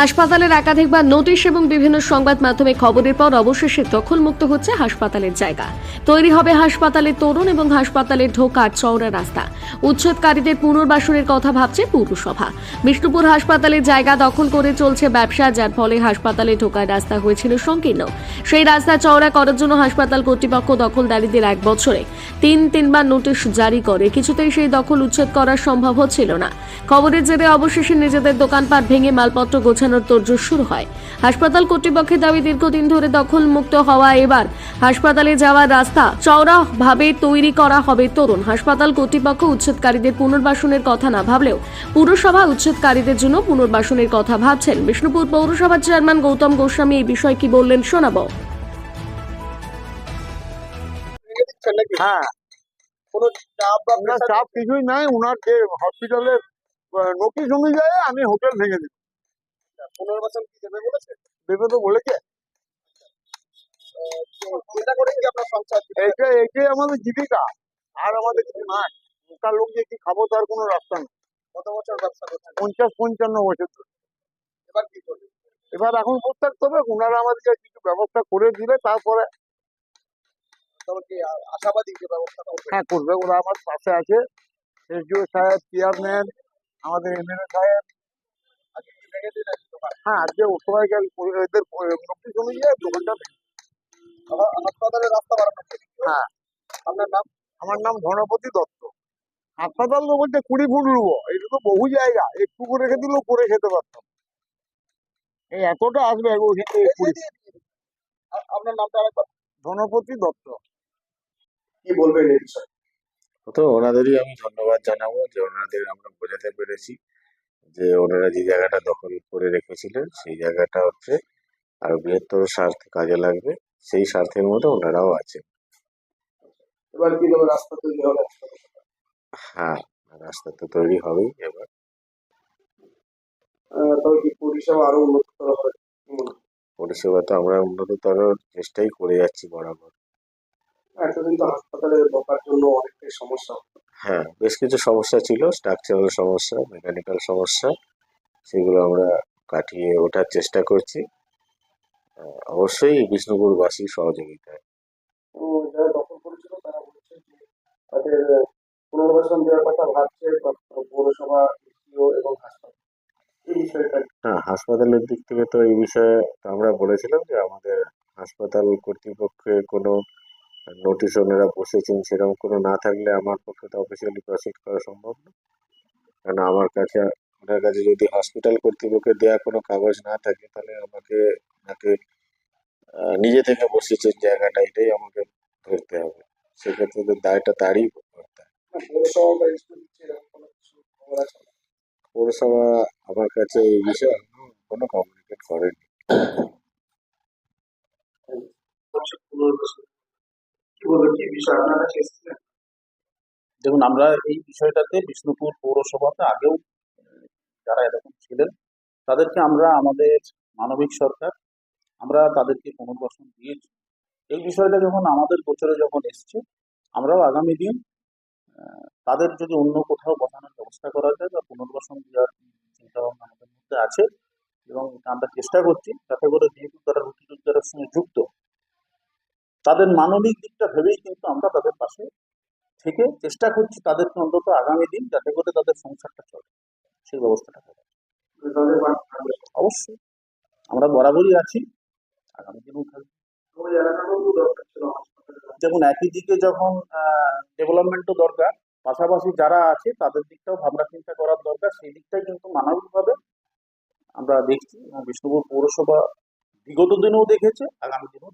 হাসপাতালের একাধিকবার নোটিশ এবং বিভিন্ন সংবাদ মাধ্যমে খবরের পর অবশেষে দখলমুক্ত হচ্ছে হাসপাতালের জায়গা। তৈরি হবে হাসপাতালের তরুণ এবং হাসপাতালে ঢোকার চওড়া রাস্তা। উচ্ছেদকারীদের পুনর্বাসনের কথা ভাবছে পৌরসভা। বিষ্ণুপুর হাসপাতালের জায়গা দখল করে চলছে ব্যবসা, যার ফলে হাসপাতালে ঢোকার রাস্তা হয়েছিল সংকীর্ণ। সেই রাস্তা চওড়া করার জন্য হাসপাতাল কর্তৃপক্ষ দখলদারীদের এক বছরে তিন, তিনবার নোটিশ জারি করে। কিছুতেই সেই দখল উচ্ছেদ করা সম্ভব হচ্ছিল না। খবরের জেরে অবশেষে নিজেদের দোকানপাট ভেঙে মালপত্র গোছানোর তোড়জোড় শুরু হয়। হাসপাতাল কর্তৃপক্ষের দাবি দীর্ঘদিন ধরে দখল মুক্ত হওয়া এবার হাসপাতালে যাওয়ার রাস্তা চওড়া ভাবে তৈরি করা হবে তরুণ। হাসপাতাল কর্তৃপক্ষ উচ্ছেদকারীদের পুনর্বাসনের কথা না ভাবলেও পুরসভা উচ্ছেদকারীদের জন্য পুনর্বাসনের কথা ভাবছেন। বিষ্ণুপুর পৌরসভার চেয়ারম্যান গৌতম গোস্বামী এই বিষয়ে কি বললেন শোনাবো। হ্যাঁ। কোনো চাপ কিছুই নাই। ওনার যে হসপিটালের নোটিশ অনুযায়ী আমি হোটেল ভেঙে দিই পুনর্বাসন কি দেবে বলেছে? দেবে তো বলেছে। আহ, এটা করে কি আপনার সংসার আমাদের জীবিকা। আর আমাদের কিছু নাই। মোটা লোক যে কি খাব তার কোনো রাস্তা নেই। কত বছর ব্যবসা করছেন? পঞ্চাশ পঞ্চান্ন বছর ধরে। এবার কি করবে এবার এখন থাকতে হবে ওনারা আমাদেরকে কিছু ব্যবস্থা করে দিলে তারপরে আশাবাদী হ্যাঁ করবে। ওরা আমার পাশে আছে। এসডিও সাহেব চেয়ারম্যান আমাদের এমএলএ সাহেব। আজকে ভেঙে দিলেন। দোকান হ্যাঁ আজকে ও সবাইকে এদের নোটিশ অনুযায়ী দোকানটা হাসপাতালের রাস্তা বাড়ানো হ্যাঁ। আপনার নাম আমার নাম ধনপতি দত্ত। হাসপাতাল তো বলছে কুড়ি ফুট নেব এটা তো বহু জায়গা। একটু করে রেখে দিলেও করে খেতে পারতাম। এই এতটা আসবে আপনার নামটা আরেকবার। ধনপতি দত্ত। কি বলবেন এই বিষয়ে? তো ওনাদেরই আমি ধন্যবাদ জানাব যে ওনাদের আমরা বোঝাতে পেরেছি। যে ওনারা যে জায়গাটা দখল করে রেখেছিলেন সেই জায়গাটা হচ্ছে আর বৃহত্তর স্বার্থে কাজে লাগবে সেই স্বার্থের মধ্যে ওনারাও আছে এবার কি রাস্তা তৈরি হবে? হ্যাঁ রাস্তা তো তৈরি হবেই এবার। তবে কি পরিষেবা আরও উন্নততর হবে? পরিষেবা তো আমরা উন্নততর চেষ্টাই করে যাচ্ছি বরাবর। এতদিন তো হাসপাতালে ঢোকার জন্য অনেকটাই সমস্যা হতো। হ্যাঁ বেশ কিছু সমস্যা ছিল স্ট্রাকচারাল সমস্যা মেকানিক্যাল সমস্যা সেগুলো আমরা কাটিয়ে ওঠার চেষ্টা করছি। অবশ্যই বিষ্ণুপুরবাসী সহযোগিতায়। তো যারা দখল করেছিল তারা বলছে যে তাদের পুনর্বাসন দেওয়ার কথা ভাবছে পৌরসভা এবং হাসপাতাল। হ্যাঁ হাসপাতালের দিক থেকে তো এই বিষয়ে আমরা বলেছিলাম যে আমাদের হাসপাতাল কর্তৃপক্ষের কোনো নোটিশ ওনারা বসেছেন সেরকম কোনো না থাকলে আমার পক্ষে তো অফিসিয়ালি প্রসিড করা সম্ভব না। কারণ আমার কাছে ওনার কাছে যদি হসপিটাল কর্তৃপক্ষের দেওয়া কোনো কাগজ না থাকে তাহলে আমাকে ওনাকে নিজে থেকে বসেছেন জায়গাটা এটাই আমাকে ধরতে হবে। সেক্ষেত্রে তো দায়টা তারই করতে হবে। পৌরসভা আমার কাছে এই বিষয়ে কোনো কমিউনিকেট করেনি হচ্ছে পুনর্বাসন কি বলব কি দেখুন, আমরা এই বিষয়টাতে বিষ্ণুপুর পৌরসভাতে আগেও যারা এরকম ছিলেন, তাদেরকে আমরা আমাদের মানবিক সরকার, আমরা তাদেরকে পুনর্বাসন দিয়েছি। এই বিষয়টা যখন আমাদের গোচরে যখন এসছে, আমরাও আগামী দিন তাদের যদি অন্য কোথাও বসানোর ব্যবস্থা করা যায় বা পুনর্বাসন দেওয়ার চিন্তা ভাবনা আমাদের মধ্যে আছে, এবং আমরা চেষ্টা করছি, যাতে করে যেহেতু তারা রুটি রোজগারের সঙ্গে যুক্ত তাদের মানবিক দিকটা ভেবেই কিন্তু আমরা তাদের পাশে থেকে চেষ্টা করছি তাদেরকে অন্তত আগামী দিন যাতে করে তাদের সংসারটা চলে। সেই ব্যবস্থাটা করা। তাদের অবশ্যই। আমরা বরাবরই আছি। আগামী দিনেও থাকব। যেমন একই দিকে যখন ডেভেলপমেন্টও দরকার, পাশাপাশি যারা আছে তাদের দিকটাও ভাবনা চিন্তা করার দরকার। সেই দিকটাই কিন্তু মানবিকভাবে আমরা দেখছি এবং বিষ্ণুপুর পৌরসভা বিগত দিনেও দেখেছে, আগামী দিনেও।